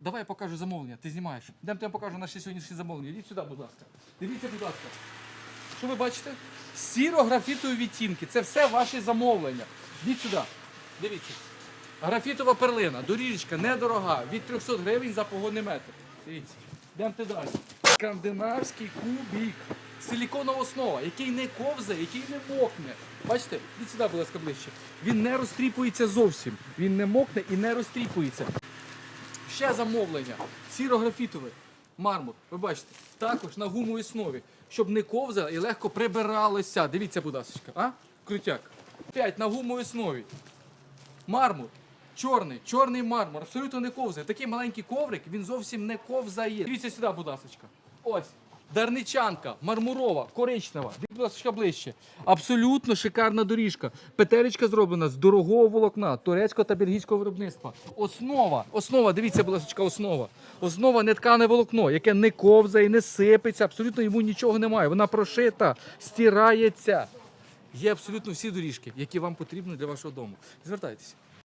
Давай я покажу замовлення, ти знімаєш. Йдемо я покажу наші сьогоднішні замовлення. Ідіть сюди, будь ласка. Дивіться, будь ласка. Що ви бачите? Сіро-графітові відтінки. Це все ваші замовлення. Ідіть сюди. Дивіться. Графітова перлина, доріжечка недорога, від 300 гривень за погодний метр. Дивіться. Йдемо далі. Скандинавський кубік. Силіконова основа, який не ковзає, який не мокне. Бачите? Ідіть сюди, будь ласка, ближче. Він не розтріпується зовсім. Він не мокне і не розтріпується. Ще замовлення. Сіро-графітове. Мармур, ви бачите, також на гумовій основі, щоб не ковзало і легко прибиралося. Дивіться, будь ласка, а? Крутяк. П'ять на гумовій основі. Мармур. Чорний, чорний мармур, абсолютно не ковзає. Такий маленький коврик, він зовсім не ковзає. Дивіться сюди, будь ласка. Ось. Дарничанка, мармурова, коричнева. Будь ласка, ближче. Абсолютно шикарна доріжка. Петелечка зроблена з дорогого волокна, турецького та бельгійського виробництва. Основа, основа, дивіться, будь ласка, основа. Основа неткане волокно, яке не ковзає, не сипеться, абсолютно йому нічого немає. Вона прошита, стирається. Є абсолютно всі доріжки, які вам потрібні для вашого дому. Звертайтеся.